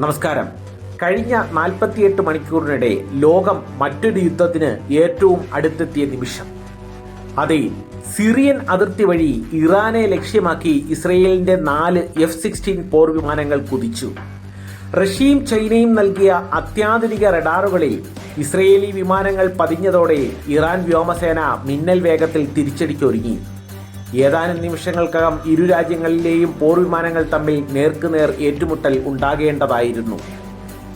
നമസ്കാരം. കഴിഞ്ഞ നാൽപ്പത്തിയെട്ട് മണിക്കൂറിനിടെ ലോകം മറ്റൊരു യുദ്ധത്തിന് ഏറ്റവും അടുത്തെത്തിയ നിമിഷം. അതെ സിറിയൻ അതിർത്തി വഴി ഇറാനെ ലക്ഷ്യമാക്കി ഇസ്രയേലിന്റെ നാല് എഫ് സിക്സ്റ്റീൻ പോർ വിമാനങ്ങൾ കുതിച്ചു. റഷ്യയും ചൈനയും നൽകിയ അത്യാധുനിക റഡാറുകളിൽ ഇസ്രയേലി വിമാനങ്ങൾ പതിഞ്ഞതോടെ ഇറാൻ വ്യോമസേന മിന്നൽ വേഗത്തിൽ തിരിച്ചടിക്കൊരുങ്ങി. ഏതാനും നിമിഷങ്ങൾക്കകം ഇരു രാജ്യങ്ങളിലെയും പോർവിമാനങ്ങൾ തമ്മിൽ നേർക്കുനേർ ഏറ്റുമുട്ടൽ ഉണ്ടാകേണ്ടതായിരുന്നു.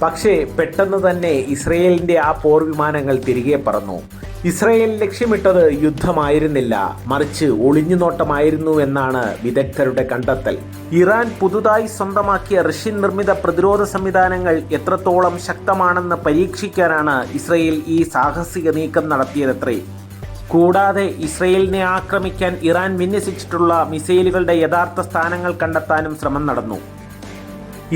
പക്ഷേ പെട്ടെന്ന് തന്നെ ഇസ്രയേലിന്റെ ആ പോർവിമാനങ്ങൾ തിരികെ പറന്നു. ഇസ്രയേൽ ലക്ഷ്യമിട്ടത് യുദ്ധമായിരുന്നില്ല. മറിച്ച് ഒളിഞ്ഞുനോട്ടമായിരുന്നു എന്നാണ് വിദഗ്ധരുടെ കണ്ടെത്തൽ. ഇറാൻ പുതുതായി സ്വന്തമാക്കിയ റഷ്യൻ നിർമ്മിത പ്രതിരോധ സംവിധാനങ്ങൾ എത്രത്തോളം ശക്തമാണെന്ന് പരീക്ഷിക്കാനാണ് ഇസ്രയേൽ ഈ സാഹസിക നീക്കം നടത്തിയതത്രേ. കൂടാതെ ഇസ്രയേലിനെ ആക്രമിക്കാൻ ഇറാൻ വിന്യസിച്ചിട്ടുള്ള മിസൈലുകളുടെ യഥാർത്ഥ സ്ഥാനങ്ങൾ കണ്ടെത്താനും ശ്രമം നടന്നു.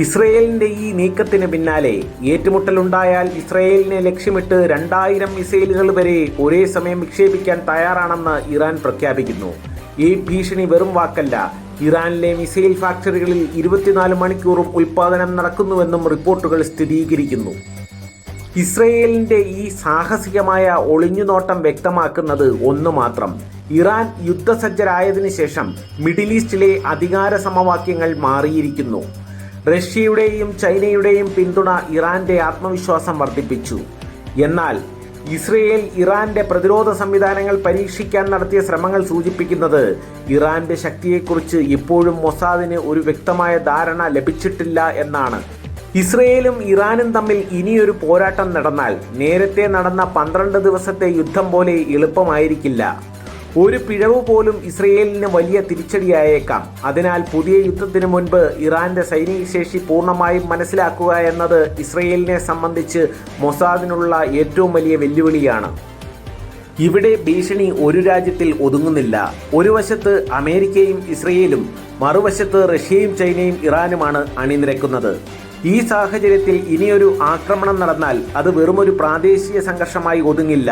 ഇസ്രയേലിന്റെ ഈ നീക്കത്തിന് പിന്നാലെ ഏറ്റുമുട്ടലുണ്ടായാൽ ഇസ്രയേലിനെ ലക്ഷ്യമിട്ട് രണ്ടായിരം മിസൈലുകൾ വരെ ഒരേ സമയം വിക്ഷേപിക്കാൻ തയ്യാറാണെന്ന് ഇറാൻ പ്രഖ്യാപിക്കുന്നു. ഈ ഭീഷണി വെറും വാക്കല്ല. ഇറാനിലെ മിസൈൽ ഫാക്ടറികളിൽ ഇരുപത്തിനാല് മണിക്കൂറും ഉൽപാദനം നടക്കുന്നുവെന്നും റിപ്പോർട്ടുകൾ സ്ഥിരീകരിക്കുന്നു. ഇസ്രയേലിന്റെ ഈ സാഹസികമായ ഒളിഞ്ഞുനോട്ടം വ്യക്തമാക്കുന്നത് ഒന്നു മാത്രം ഇറാൻ യുദ്ധസജ്ജരായതിനു ശേഷം മിഡിൽ ഈസ്റ്റിലെ അധികാര സമവാക്യങ്ങൾ മാറിയിരിക്കുന്നു. റഷ്യയുടെയും ചൈനയുടെയും പിന്തുണ ഇറാന്റെ ആത്മവിശ്വാസം വർദ്ധിപ്പിച്ചു. എന്നാൽ ഇസ്രയേൽ ഇറാന്റെ പ്രതിരോധ സംവിധാനങ്ങൾ പരീക്ഷിക്കാൻ നടത്തിയ ശ്രമങ്ങൾ സൂചിപ്പിക്കുന്നത് ഇറാന്റെ ശക്തിയെക്കുറിച്ച് ഇപ്പോഴും മൊസാദിന് ഒരു വ്യക്തമായ ധാരണ ലഭിച്ചിട്ടില്ല എന്നാണ്. ഇസ്രയേലും ഇറാനും തമ്മിൽ ഇനിയൊരു പോരാട്ടം നടന്നാൽ നേരത്തെ നടന്ന പന്ത്രണ്ട് ദിവസത്തെ യുദ്ധം പോലെ എളുപ്പമായിരിക്കില്ല. ഒരു പിഴവ് പോലും ഇസ്രയേലിന് വലിയ തിരിച്ചടിയായേക്കാം. അതിനാൽ പുതിയ യുദ്ധത്തിന് മുൻപ് ഇറാന്റെ സൈനിക ശേഷി പൂർണമായും മനസ്സിലാക്കുക എന്നത് ഇസ്രയേലിനെ സംബന്ധിച്ച് മൊസാദിനുള്ള ഏറ്റവും വലിയ വെല്ലുവിളിയാണ്. ഇവിടെ ഭീഷണി ഒരു രാജ്യത്തിൽ ഒതുങ്ങുന്നില്ല. ഒരു വശത്ത് അമേരിക്കയും ഇസ്രയേലും മറുവശത്ത് റഷ്യയും ചൈനയും ഇറാനുമാണ് അണിനിരക്കുന്നത്. ഈ സാഹചര്യത്തിൽ ഇനിയൊരു ആക്രമണം നടന്നാൽ അത് വെറുമൊരു പ്രാദേശിക സംഘർഷമായി ഒതുങ്ങില്ല.